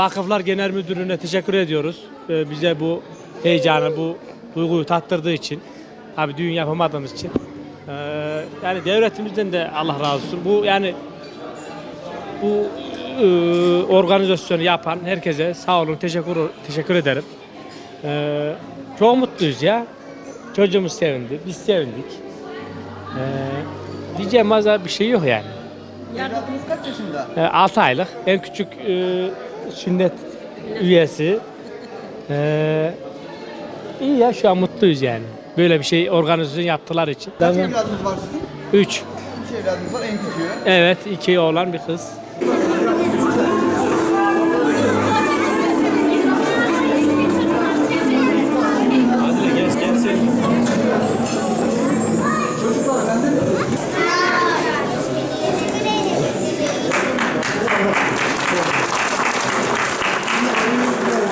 Vakıflar Genel Müdürlüğü'ne teşekkür ediyoruz. Ee, bize bu heyecanı, bu duyguyu tattırdığı için. Abi düğün yapamadığımız için. Ee, yani devletimizden de Allah razı olsun. Bu yani bu e, organizasyonu yapan herkese sağ olun, teşekkür teşekkür ederim. Ee, çok mutluyuz ya. Çocuğumuz sevindi, biz sevindik. Ee, diyeceğim az bir şey yok yani. Evladınız kaç yaşında? 6 aylık, en küçük e, sünnet üyesi. Ee, iyi ya şu an mutluyuz yani. Böyle bir şey organizasyon yaptılar için. Kaç evladınız var sizin? 3. Üç evladınız var en küçüğü. Evet, iki oğlan bir kız.